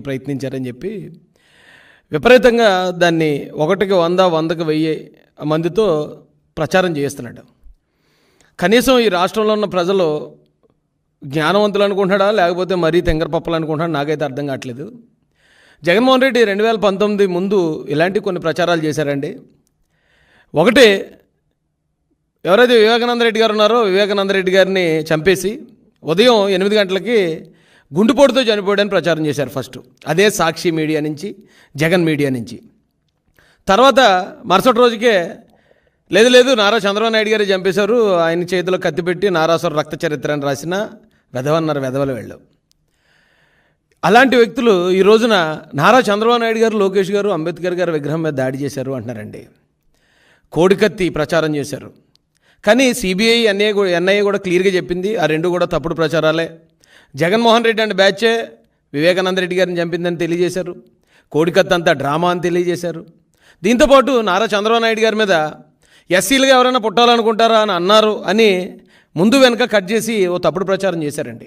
ప్రయత్నించారని చెప్పి విపరీతంగా దాన్ని ఒకటికి వంద వందకు వెయ్యి మందితో ప్రచారం చేస్తున్నాడు కనీసం ఈ రాష్ట్రంలో ఉన్న ప్రజలు జ్ఞానవంతులు అనుకుంటున్నాడా లేకపోతే మరీ తెంగరపప్పలు అనుకుంటున్నాడా నాకైతే అర్థం కావట్లేదు. జగన్మోహన్ రెడ్డి రెండు వేల పంతొమ్మిది ముందు ఇలాంటి కొన్ని ప్రచారాలు చేశారండి. ఒకటి ఎవరైతే వివేకానంద రెడ్డి గారు ఉన్నారో వివేకానంద రెడ్డి గారిని చంపేసి ఉదయం ఎనిమిది గంటలకి గుండుపోటుతో చనిపోయాడని ప్రచారం చేశారు ఫస్ట్ అదే సాక్షి మీడియా నుంచి జగన్ మీడియా నుంచి. తర్వాత మరుసటి రోజుకే లేదు లేదు నారా చంద్రబాబు నాయుడు గారు చంపేశారు. ఆయన చేతిలో కత్తిపెట్టి నారాసు నారాసుర రక్త చరిత్ర అని రాసిన వెధవన్నారు వెధవలు వెళ్ళు అలాంటి వ్యక్తులు ఈ రోజున నారా చంద్రబాబు నాయుడు గారు లోకేష్ గారు అంబేద్కర్ గారు విగ్రహం మీద దాడి చేశారు అంటున్నారండి. కోడికత్తి ప్రచారం చేశారు. కానీ సిబిఐ ఎన్ఐఏ కూడా ఎన్ఐఏ కూడా క్లియర్గా చెప్పింది. ఆ రెండు కూడా తప్పుడు ప్రచారాలే. జగన్మోహన్ రెడ్డి అండ్ బ్యాచే. వివేకానంద రెడ్డి గారిని చంపిందని తెలియజేశారు. కోడికత్త అంతా డ్రామా అని తెలియజేశారు. దీంతోపాటు నారా చంద్రబాబు నాయుడు గారి మీద ఎస్సీలుగా ఎవరైనా పుట్టాలనుకుంటారా అని అన్నారు అని ముందు వెనుక కట్ చేసి ఓ తప్పుడు ప్రచారం చేశారండి.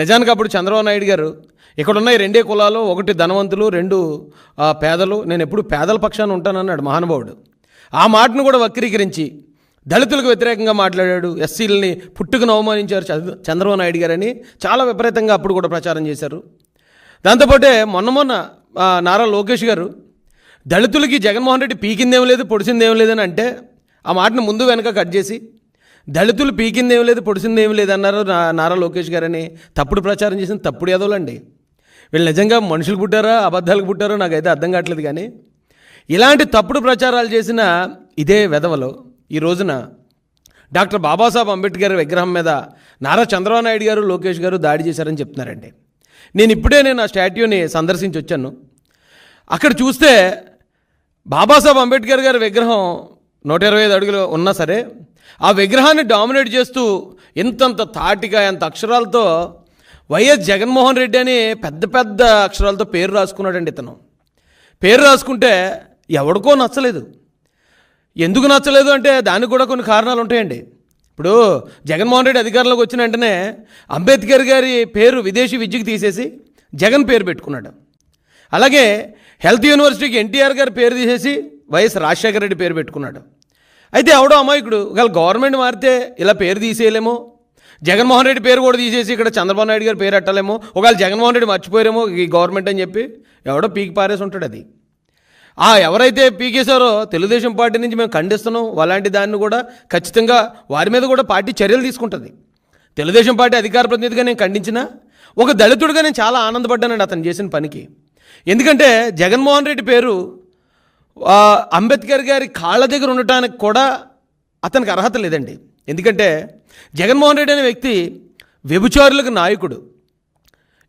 నిజానికి అప్పుడు చంద్రబాబు నాయుడు గారు ఇక్కడున్న ఈ రెండే కులాలు ఒకటి ధనవంతులు రెండు పేదలు. నేను ఎప్పుడు పేదల పక్షాన ఉంటానన్నాడు మహానుభావుడు. ఆ మాటను కూడా వక్రీకరించి దళితులకు వ్యతిరేకంగా మాట్లాడాడు. ఎస్సీలని పుట్టుకుని అవమానించారు చంద్రబాబు నాయుడు గారని చాలా విపరీతంగా అప్పుడు కూడా ప్రచారం చేశారు. దాంతోపాటే మొన్న మొన్న నారా లోకేష్ గారు దళితులకి జగన్మోహన్ రెడ్డి పీకిందేం లేదు పొడిసిందేం లేదని అంటే ఆ మాటను ముందు వెనక కట్ చేసి దళితులు పీకిందేం లేదు పొడిసిందేం లేదన్నారు నారా లోకేష్ గారని తప్పుడు ప్రచారం చేసిన తప్పుడు యాదవులండి వీళ్ళు నిజంగా మనుషులు పుట్టారా అబద్ధాలకు పుట్టారో నాకైతే అర్థం కావట్లేదు కానీ ఇలాంటి తప్పుడు ప్రచారాలు చేసిన ఇదే వెధవలు. ఈ రోజున డాక్టర్ బాబాసాహెబ్ అంబేద్కర్ విగ్రహం మీద నారా చంద్రబాబు నాయుడు గారు లోకేష్ గారు దాడి చేశారని చెప్తున్నారండి. నేను ఇప్పుడే నేను ఆ స్టాట్యూని సందర్శించి వచ్చాను. అక్కడ చూస్తే బాబాసాహెబ్ అంబేద్కర్ గారి విగ్రహం నూట ఇరవై ఐదు అడుగులు ఉన్నా సరే ఆ విగ్రహాన్ని డామినేట్ చేస్తూ ఇంతంత తాటిగా ఎంత అక్షరాలతో వైఎస్ జగన్మోహన్ రెడ్డి అని పెద్ద పెద్ద అక్షరాలతో పేరు రాసుకున్నాడండి ఇతను. పేరు రాసుకుంటే ఎవడికో నచ్చలేదు. ఎందుకు నచ్చలేదు అంటే దానికి కూడా కొన్ని కారణాలు ఉంటాయండి. ఇప్పుడు జగన్మోహన్ రెడ్డి అధికారంలోకి వచ్చిన వెంటనే అంబేద్కర్ గారి పేరు విదేశీ విద్యకు తీసేసి జగన్ పేరు పెట్టుకున్నాడు. అలాగే హెల్త్ యూనివర్సిటీకి ఎన్టీఆర్ గారి పేరు తీసేసి వైఎస్ రాజశేఖర రెడ్డి పేరు పెట్టుకున్నాడు. అయితే ఎవడో అమాయకుడు ఒకవేళ గవర్నమెంట్ మారితే ఇలా పేరు తీసేయలేమో జగన్మోహన్ రెడ్డి పేరు కూడా తీసేసి ఇక్కడ చంద్రబాబు నాయుడు గారి పేరు అట్టలేమో ఒకవేళ జగన్మోహన్ రెడ్డి మర్చిపోయారేమో ఈ గవర్నమెంట్ అని చెప్పి ఎవడో పీకి పారేసి ఉంటాడు అది. ఆ ఎవరైతే పీకేశారో తెలుగుదేశం పార్టీ నుంచి మేము ఖండిస్తున్నాం. అలాంటి దాన్ని కూడా ఖచ్చితంగా వారి మీద కూడా పార్టీ చర్యలు తీసుకుంటుంది. తెలుగుదేశం పార్టీ అధికార ప్రతినిధిగా నేను ఖండించినా ఒక దళితుడిగా నేను చాలా ఆనందపడ్డానండి అతను చేసిన పనికి. ఎందుకంటే జగన్మోహన్ రెడ్డి పేరు అంబేద్కర్ గారి కాళ్ళ దగ్గర ఉండటానికి కూడా అతనికి అర్హత లేదండి. ఎందుకంటే జగన్మోహన్ రెడ్డి అనే వ్యక్తి వ్యభిచారులకు నాయకుడు.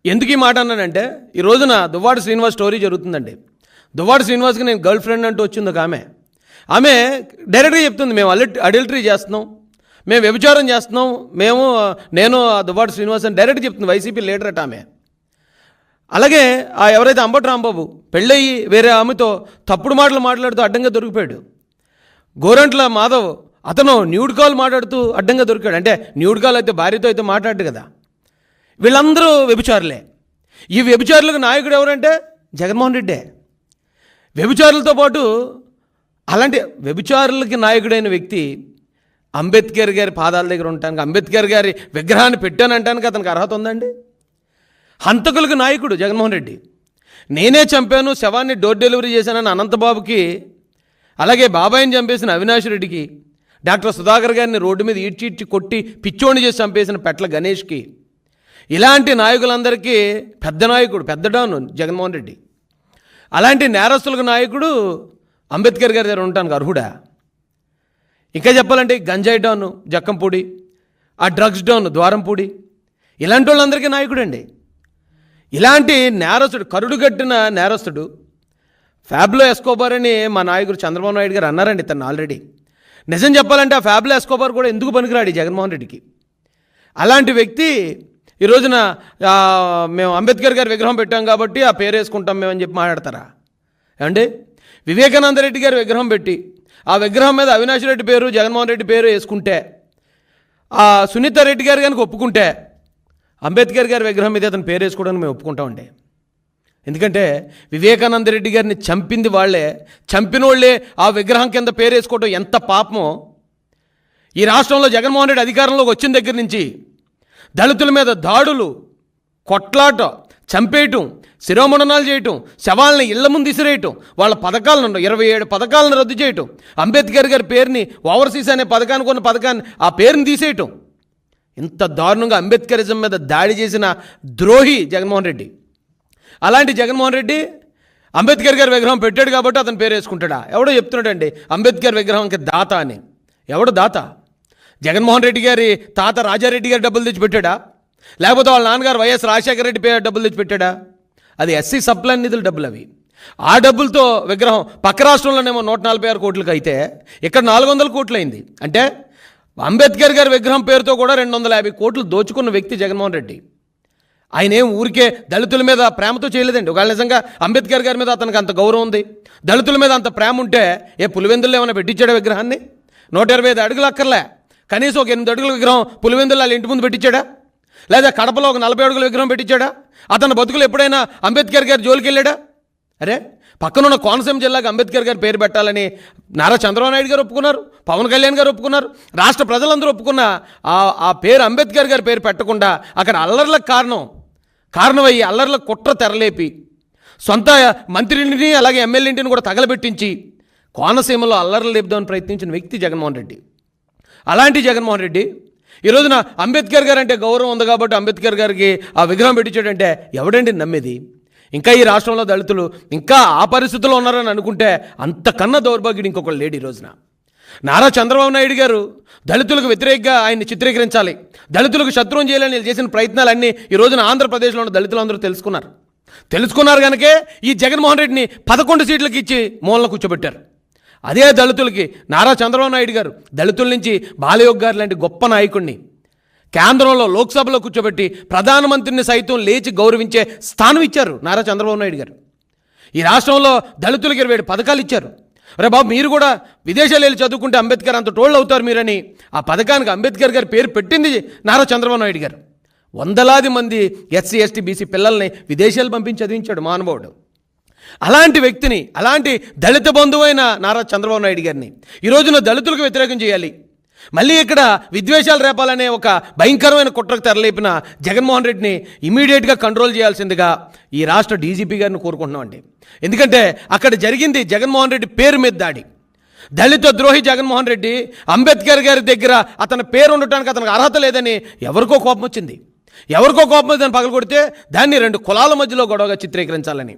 ఎందుకు ఈ మాట అన్నానంటే ఈ రోజున దువ్వాడు శ్రీనివాస్ స్టోరీ జరుగుతుందండి. దువ్వాడు శ్రీనివాస్కి నేను గర్ల్ ఫ్రెండ్ అంటూ వచ్చింది ఒక ఆమె. ఆమె డైరెక్ట్గా చెప్తుంది మేము అలెట్ అడల్టరీ చేస్తున్నాం. మేము వ్యభిచారం చేస్తున్నాం. మేము నేను ఆ దువ్వాడు శ్రీనివాస్ అని డైరెక్ట్ చెప్తుంది వైసీపీ లీడర్ అట ఆమె. అలాగే ఆ ఎవరైతే అంబటి రాంబాబు పెళ్ళయి వేరే ఆమెతో తప్పుడు మాటలు మాట్లాడుతూ అడ్డంగా దొరికిపోయాడు. గోరంట్ల మాధవ్ అతను న్యూడ్ కాల్ మాట్లాడుతూ అడ్డంగా దొరికాడు. అంటే న్యూడ్ కాల్ అయితే భార్యతో అయితే మాట్లాడు కదా. వీళ్ళందరూ వ్యభిచారులే. ఈ వ్యభిచారులకు నాయకుడు ఎవరంటే జగన్మోహన్ రెడ్డే. వ్యభిచారులతో పాటు అలాంటి వ్యభిచారులకి నాయకుడైన వ్యక్తి అంబేద్కర్ గారి పాదాల దగ్గర ఉండటానికి అంబేద్కర్ గారి విగ్రహాన్ని పెట్టానంటానికి అతనికి అర్హత ఉందండి? హంతకులకు నాయకుడు జగన్మోహన్ రెడ్డి. నేనే చంపాను శవాన్ని డోర్ డెలివరీ చేశానని అనంతబాబుకి అలాగే బాబాయిని చంపేసిన అవినాష్ రెడ్డికి డాక్టర్ సుధాకర్ గారిని రోడ్డు మీద ఇడ్చి ఇడ్చి కొట్టి పిచ్చోని చేసి చంపేసిన పెట్ల గణేష్కి ఇలాంటి నాయకులందరికీ పెద్ద నాయకుడు పెద్ద డాను జగన్మోహన్ రెడ్డి. అలాంటి నేరస్తులకు నాయకుడు అంబేద్కర్ గారి దగ్గర ఉండటానికి అర్హుడా? ఇంకా చెప్పాలంటే గంజాయి డౌన్ జక్కంపూడి ఆ డ్రగ్స్ డౌన్ ద్వారంపూడి ఇలాంటి వాళ్ళందరికీ నాయకుడండి. ఇలాంటి నేరస్తుడు కరుడు కట్టిన నేరస్తుడు ఫ్యాబ్లో ఎస్కోబార్ అని మా నాయకుడు చంద్రబాబు నాయుడు గారు అన్నారండి తను ఆల్రెడీ. నిజం చెప్పాలంటే ఆ ఫ్యాబ్లో ఎస్కోబార్ కూడా ఎందుకు పనికిరాడు జగన్మోహన్ రెడ్డికి? అలాంటి వ్యక్తి ఈ రోజున మేము అంబేద్కర్ గారి విగ్రహం పెట్టాం కాబట్టి ఆ పేరు వేసుకుంటాం మేము అని చెప్పి మాట్లాడతారా? ఏమండి? వివేకానంద రెడ్డి గారి విగ్రహం పెట్టి ఆ విగ్రహం మీద అవినాష్ రెడ్డి పేరు జగన్మోహన్ రెడ్డి పేరు వేసుకుంటే ఆ సునీత రెడ్డి గారు కనుక ఒప్పుకుంటే అంబేద్కర్ గారి విగ్రహం మీద అతను పేరు వేసుకోవడానికి మేము ఒప్పుకుంటామండి. ఎందుకంటే వివేకానంద రెడ్డి గారిని చంపింది వాళ్ళే చంపిన వాళ్ళే ఆ విగ్రహం కింద పేరు వేసుకోవడం ఎంత పాపమో ఈ రాష్ట్రంలో జగన్మోహన్ రెడ్డి అధికారంలోకి వచ్చిన దగ్గర నుంచి దళితుల మీద దాడులు కొట్లాట చంపేయటం శిరోమండనాలు చేయటం శవాలను ఇళ్ళ ముందు ఇసిరేయటం వాళ్ళ పథకాలను ఇరవై ఏడు పథకాలను రద్దు చేయటం అంబేద్కర్ గారి పేరుని ఓవర్సీస్ అనే పథకానికి ఉన్న పథకాన్ని ఆ పేరుని తీసేయటం. ఇంత దారుణంగా అంబేద్కరిజం మీద దాడి చేసిన ద్రోహి జగన్మోహన్ రెడ్డి. అలాంటి జగన్మోహన్ రెడ్డి అంబేద్కర్ గారి విగ్రహం పెట్టాడు కాబట్టి అతని పేరు వేసుకుంటాడా? ఎవడో చెప్తున్నాడండి అంబేద్కర్ విగ్రహంకి దాత అని. ఎవడు దాత? జగన్మోహన్ రెడ్డి గారి తాత రాజారెడ్డి గారి డబ్బులు తెచ్చిపెట్టాడా లేకపోతే వాళ్ళ నాన్నగారు వైఎస్ రాజశేఖర రెడ్డి పేరు డబ్బులు తెచ్చిపెట్టాడా అది ఎస్సీ సప్లై నిధుల డబ్బులు అవి. ఆ డబ్బులతో విగ్రహం పక్క రాష్ట్రంలోనేమో నూట నలభై ఆరు కోట్లకి అయితే ఇక్కడ నాలుగు వందల కోట్లు అయింది. అంటే అంబేద్కర్ గారి విగ్రహం పేరుతో కూడా రెండు వందల యాభై కోట్లు దోచుకున్న వ్యక్తి జగన్మోహన్ రెడ్డి. ఆయన ఏం ఊరికే దళితుల మీద ప్రేమతో చేయలేదండి. ఒకవేళ నిజంగా అంబేద్కర్ గారి మీద అతనికి అంత గౌరవం ఉంది. దళితుల మీద అంత ప్రేమ ఉంటే ఏ పులివెందులు ఏమైనా పెట్టించాడు విగ్రహాన్ని? నూట ఇరవై ఐదు అడుగులు అక్కర్లే. కనీసం ఒక ఎనిమిది అడుగుల విగ్రహం పులివెందులు వాళ్ళ ఇంటి ముందు పెట్టించాడా? లేదా కడపలో ఒక నలభై అడుగుల విగ్రహం పెట్టించాడా? అతని బతుకులు ఎప్పుడైనా అంబేద్కర్ గారి జోలికి వెళ్ళాడా? అరే పక్కనున్న కోనసీమ జిల్లాకు అంబేద్కర్ గారి పేరు పెట్టాలని నారా చంద్రబాబు నాయుడు గారు ఒప్పుకున్నారు పవన్ కళ్యాణ్ గారు ఒప్పుకున్నారు రాష్ట్ర ప్రజలందరూ ఒప్పుకున్న ఆ ఆ పేరు అంబేద్కర్ గారి పేరు పెట్టకుండా అక్కడ అల్లర్లకు కారణం కారణమయ్యి అల్లర్ల కుట్ర తెరలేపి సొంత మంత్రిని అలాగే ఎమ్మెల్యేంటిని కూడా తగలబెట్టించి కోనసీమలో అల్లర్లు లేపుదామని ప్రయత్నించిన వ్యక్తి జగన్మోహన్ రెడ్డి. అలాంటి జగన్మోహన్ రెడ్డి ఈ రోజున అంబేద్కర్ గారు అంటే గౌరవం ఉంది కాబట్టి అంబేద్కర్ గారికి ఆ విగ్రహం పెట్టించాడంటే ఎవడండి నమ్మేది? ఇంకా ఈ రాష్ట్రంలో దళితులు ఇంకా ఆ పరిస్థితుల్లో ఉన్నారని అనుకుంటే అంతకన్నా దౌర్భాగ్యుడు ఇంకొకళ్ళు లేడు ఈ రోజున. నారా చంద్రబాబు నాయుడు గారు దళితులకు వ్యతిరేకంగా ఆయన్ని చిత్రీకరించాలి. దళితులకు శత్రువం చేయాలని వీళ్ళు చేసిన ప్రయత్నాలన్నీ ఈ రోజున ఆంధ్రప్రదేశ్లో ఉన్న దళితులందరూ తెలుసుకున్నారు. తెలుసుకున్నారు కనుకే ఈ జగన్మోహన్ రెడ్డిని పదకొండు సీట్లకు ఇచ్చి మూలన కూర్చోబెట్టారు. అదే దళితులకి నారా చంద్రబాబు నాయుడు గారు దళితుల నుంచి బాలయోగ్ గారు లాంటి గొప్ప నాయకుడిని కేంద్రంలో లోక్సభలో కూర్చోబెట్టి ప్రధానమంత్రిని సైతం లేచి గౌరవించే స్థానం ఇచ్చారు నారా చంద్రబాబు నాయుడు గారు. ఈ రాష్ట్రంలో దళితులకి ఇరవై పథకాలు ఇచ్చారు. రే బాబు మీరు కూడా విదేశాలు వెళ్ళి చదువుకుంటే అంబేద్కర్ అంత టోళ్ళు అవుతారు మీరని ఆ పథకానికి అంబేద్కర్ గారి పేరు పెట్టింది నారా చంద్రబాబు నాయుడు గారు. వందలాది మంది ఎస్సీ ఎస్టీ బీసీ పిల్లల్ని విదేశాలు పంపించి చదివించాడు మానవుడు. అలాంటి వ్యక్తిని అలాంటి దళిత బంధువైన నారా చంద్రబాబు నాయుడు గారిని ఈ రోజున దళితులకు వ్యతిరేకం చేయాలి. మళ్ళీ ఇక్కడ విద్వేషాలు రేపాలనే ఒక భయంకరమైన కుట్రకు తెరలేపిన జగన్మోహన్ రెడ్డిని ఇమీడియట్గా కంట్రోల్ చేయాల్సిందిగా ఈ రాష్ట్ర డీజీపీ గారిని కోరుకుంటున్నామండి. ఎందుకంటే అక్కడ జరిగింది జగన్మోహన్ రెడ్డి పేరు మీద దాడి. దళిత ద్రోహి జగన్మోహన్ రెడ్డి అంబేద్కర్ గారి దగ్గర అతని పేరు ఉండటానికి అతనికి అర్హత లేదని ఎవరికో కోపం వచ్చింది. ఎవరికో కోపం దాన్ని పగలగొడితే దాన్ని రెండు కులాల మధ్యలో గొడవగా చిత్రీకరించాలని.